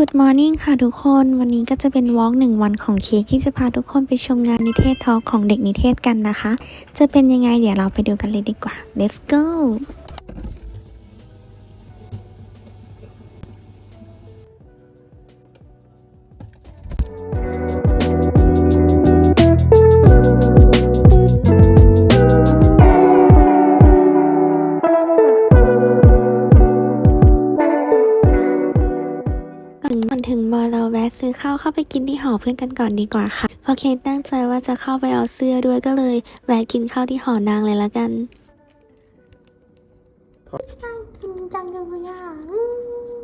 Good morning ค่ะทุกคนวันนี้ก็จะเป็นวอล์กหนึ่งวันของเค้กที่จะพาทุกคนไปชมงานนิเทศทอล์กของเด็กนิเทศกันนะคะ จะเป็นยังไงเดี๋ยวเราไปดูกันเลยดีกว่า let's go ถึงมอเราแวะซื้อข้าวเข้าไปกินที่หอเพื่อนกันก่อนดีกว่าค่ะเพราะเค้กตั้งใจว่าจะเข้าไปเอาเสื้อด้วยก็เลยแวะกินข้าวที่หอนางเลยละกันน่ากินจังเลยอะ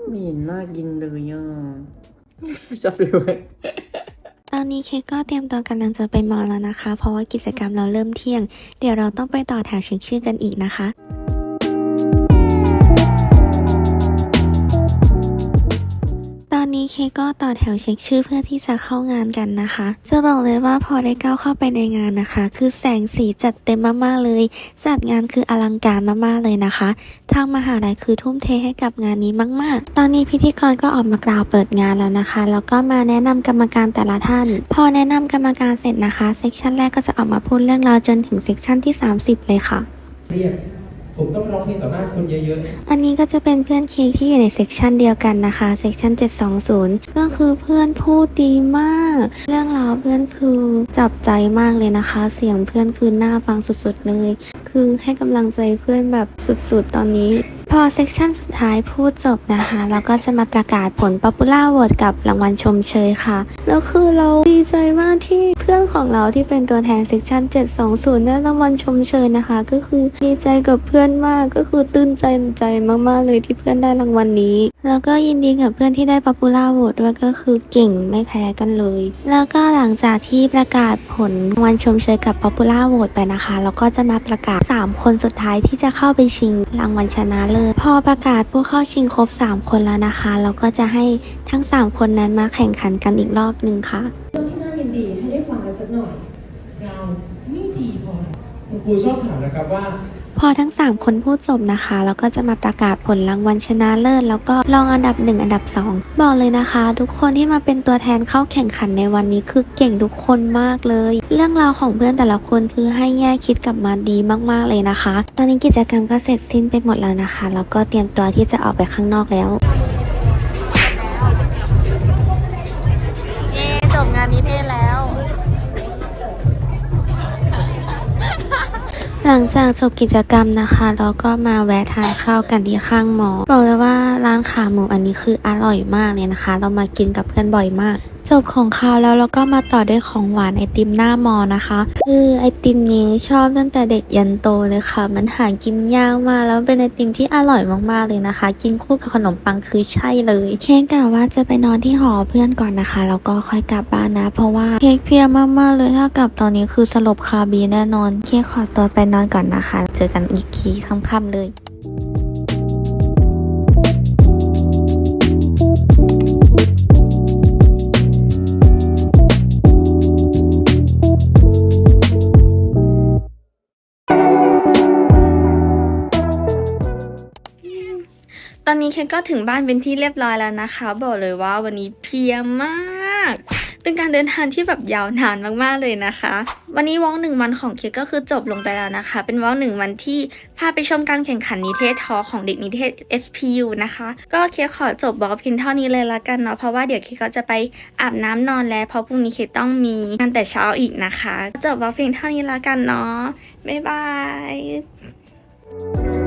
ไม่เห็นน่ากินเลยอะชอบเลยตอนนี้เค้กก็เตรียมตัวกำลังจะไปมอแล้วนะคะ เพราะว่ากิจกรรมเราเริ่มเที่ยง เดี๋ยวเราต้องไปต่อแถวเช็คชื่อกันอีกนะคะ เคก็ต่อแถวเช็คชื่อเพื่อที่จะเข้างานกันนะคะ จะบอกเลยว่าพอได้ก้าวเข้าไปในงานนะคะ คือแสงสีจัดเต็มมากๆเลย จัดงานคืออลังการมากๆเลยนะคะ ทางมหาลัยคือทุ่มเทให้กับงานนี้มาก ๆ ตอนนี้พิธีกรก็ออกมากล่าวเปิดงานแล้วนะคะ แล้วก็มาแนะนำกรรมการแต่ละท่าน พอแนะนำกรรมการเสร็จนะคะ เซกชันแรกก็จะออกมาพูดเรื่องราวจนถึงเซกชันที่ 30 เลยค่ะ เรียก ผมต้องร้องเพลงต่อหน้าคนเยอะๆ อันนี้ก็จะเป็นเพื่อนเค้กที่อยู่ในเซกชันเดียวกันนะคะ เซกชัน720 ก็คือเพื่อนพูดดีมาก เรื่องราวเพื่อนคือจับใจมากเลยนะคะ เสียงเพื่อนคือน่าฟังสุดๆเลย คือให้กำลังใจเพื่อนแบบสุดๆ ตอนนี้ พอเซกชันสุดท้ายพูดจบนะคะเราก็จะมาประกาศผล Popular Vote กับรางวัลชมเชยค่ะ แล้วคือเราดีใจมากที่ เพื่อนของเราที่เป็นตัวแทนเซกชัน720ได้รางวัลชมเชยนะคะ ก็คือดีใจกับเพื่อนมากก็คือตื้นใจใจมากๆเลยที่เพื่อนได้รางวัลนี้ แล้วก็ยินดีกับเพื่อนที่ได้ Popular Vote ด้วยก็คือเก่งไม่แพ้กันเลย แล้วก็หลังจากที่ประกาศผลรางวัลชมเชยกับ Popular Vote ไปนะคะเราก็จะมาประกาศ 3 คนสุดท้ายที่จะเข้าไปชิงรางวัลชนะเลิศพอประกาศผู้เข้าชิงครบ 3 คนแล้วนะคะ เราก็จะให้ทั้ง 3 คนนั้นมาแข่งขันกันอีกรอบหนึ่งค่ะ เรื่องที่น่ายินดีให้ได้ฟังกันสักหน่อย ๆ เราไม่ดีพอ คุณครูชอบถามนะครับว่า พอทั้ง 3 คนพูดจบนะคะเราก็จะมาประกาศผลรางวัลชนะเลิศ แล้วก็รองอันดับ 1 อันดับ 2 บอกเลยนะคะ ทุกคนที่มาเป็นตัวแทนเข้าแข่งขันในวันนี้คือเก่งทุกคนมากเลย เรื่องราวของเพื่อนแต่ละคนคือให้แง่คิดกลับมาดีมากๆเลยนะคะ ตอนนี้กิจกรรมก็เสร็จสิ้นไปหมดแล้วนะคะแล้วก็เตรียมตัวที่จะออกไปข้างนอกแล้วเย้จบงานนิเทศแล้ว ลังจากจบกิจกรรมนะคะเราก็มาแวะทานข้าวกันที่ข้างมอบอกเลยว่าร้านขาหมูอันนี้คืออร่อยมากเลยนะคะ เรามากินกับเพื่อนบ่อยมากจบของข้าวแล้วเราก็มาต่อด้วยของหวานไอติมหน้ามอนะคะ คือไอติมนี้ชอบตั้งแต่เด็กยันโตเลยค่ะ มันหากินยากมากแล้วเป็นไอติมที่อร่อยมากๆเลยนะคะ กินคู่กับขนมปังคือใช่เลย เค้กกะว่าจะไปนอนที่หอเพื่อนก่อนนะคะแล้วก็ค่อยกลับบ้านนะ เพราะว่าเค้กเพียมากๆเลยถ้ากลับตอนนี้คือสลบคาบีแน่นอน เค้กขอตัวไปนอนก่อนนะคะ เจอกันอีกทีค่ำๆเลย ตอนนี้เคนก็ถึงบ้านเป็นที่เรียบร้อยแล้วนะคะ บอกเลยว่าวันนี้เพียมาก เป็นการเดินทางที่แบบยาวนานมากๆเลยนะคะ วันนี้วอล์กหนึ่งวันของเคกก็คือจบลงไปแล้วนะคะ เป็นวอล์กหนึ่งวันที่พาไปชมการแข่งขันนิเทศทอของเด็กนิเทศ SPU นะคะ ก็เคกขอจบวอล์กเพียงเท่านี้เลยละกันเนาะเพราะว่าเดี๋ยวเคกก็จะไปอาบน้ำนอนแล้วเพราะพรุ่งนี้เคกต้องมีงานแต่เช้าอีกนะคะ จบวอล์กเพียงเท่านี้ละกันเนาะบ๊ายบาย